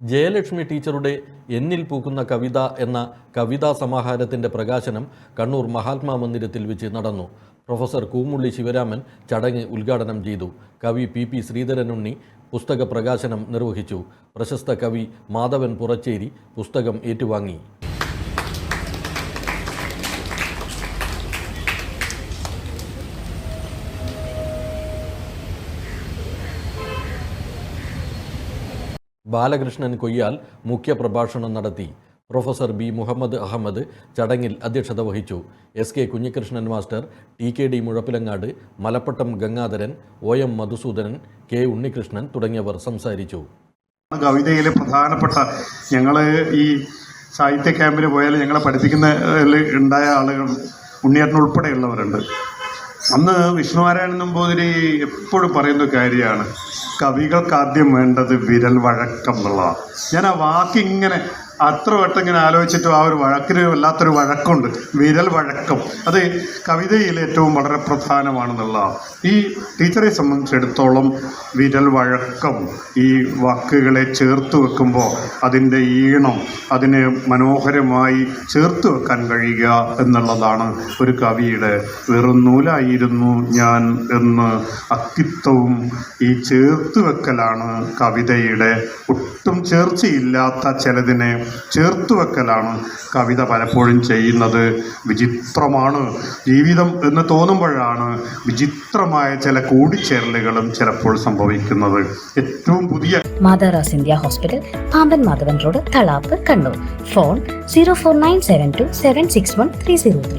ജയലക്ഷ്മി ടീച്ചറുടെ എന്നിൽ പൂക്കുന്ന കവിത എന്ന കവിതാ സമാഹാരത്തിന്റെ പ്രകാശനം കണ്ണൂർ മഹാത്മാ മന്ദിരത്തിൽ വെച്ച് നടന്നു. പ്രൊഫസർ കൂമുള്ളി ശിവരാമൻ ചടങ്ങ് ഉദ്ഘാടനം ചെയ്തു. കവി പി പി ശ്രീധരനുണ്ണി പുസ്തക പ്രകാശനം നിർവഹിച്ചു. പ്രശസ്ത കവി മാധവൻ പുറച്ചേരി പുസ്തകം ഏറ്റുവാങ്ങി. ബാലകൃഷ്ണൻ കൊയ്യാൽ മുഖ്യപ്രഭാഷണം നടത്തി. പ്രൊഫസർ ബി മുഹമ്മദ് അഹമ്മദ് ചടങ്ങിൽ അധ്യക്ഷത വഹിച്ചു. S K Kunhikrishnan master T K D Muzhappilangad Malappattam Gangadharan O M Madhusudanan K Unnikrishnan തുടങ്ങിയവർ സംസാരിച്ചു. കവിതയിലെ പ്രധാനപ്പെട്ട ഞങ്ങൾ ഈ സാഹിത്യ ക്യാമ്പിന് പോയാൽ ഞങ്ങളെ പഠിപ്പിക്കുന്ന ഉണ്ടായ ആളുകൾ ഉണ്ണിയേട്ടൻ ഉൾപ്പെടെയുള്ളവരുണ്ട്. അന്ന് വിഷ്ണുനാരായണൻ നമ്പൂതിരി എപ്പോഴും പറയുന്ന കാര്യമാണ് കവികൾക്ക് ആദ്യം വേണ്ടത് വിരൽ വഴക്കം എന്നുള്ളതാണ്. ഞാൻ ആ വാക്ക് ഇങ്ങനെ അത്ര വട്ടം ഇങ്ങനെ ആലോചിച്ചിട്ടും ആ ഒരു വഴക്കിന് വല്ലാത്തൊരു വഴക്കമുണ്ട് വിരൽ വഴക്കം. അത് കവിതയിൽ ഏറ്റവും വളരെ പ്രധാനമാണെന്നുള്ളതാണ്. ഈ ടീച്ചറെ സംബന്ധിച്ചിടത്തോളം വിരൽ വഴക്കം ഈ വാക്കുകളെ ചേർത്ത് വെക്കുമ്പോൾ അതിന്റെ ഈണം അതിനെ മനോഹരമായി ചേർത്ത് വെക്കാൻ കഴിയുക എന്നുള്ളതാണ് ഒരു കവിയുടെ വെറും നൂലായിരുന്നു ഞാൻ എന്ന് അക്കിത്തവും ഈ ചേർത്ത് വെക്കലാണ് കവിതയുടെ ഒട്ടും ചേർച്ചയില്ലാത്ത ചിലതിനെ ചേർത്ത് വെക്കലാണ് കവിത പലപ്പോഴും ചെയ്യുന്നത്. വിചിത്രമാണ് ജീവിതം എന്ന് തോന്നുമ്പോഴാണ് വിചിത്രമായ ചില കൂടിച്ചേരലുകളും ചിലപ്പോൾ സംഭവിക്കുന്നത്. ഏറ്റവും പുതിയ Matharas India hospital Pamban Madhavan road Thalap Kannur. Phone zero four nine seven two seven six one three zero three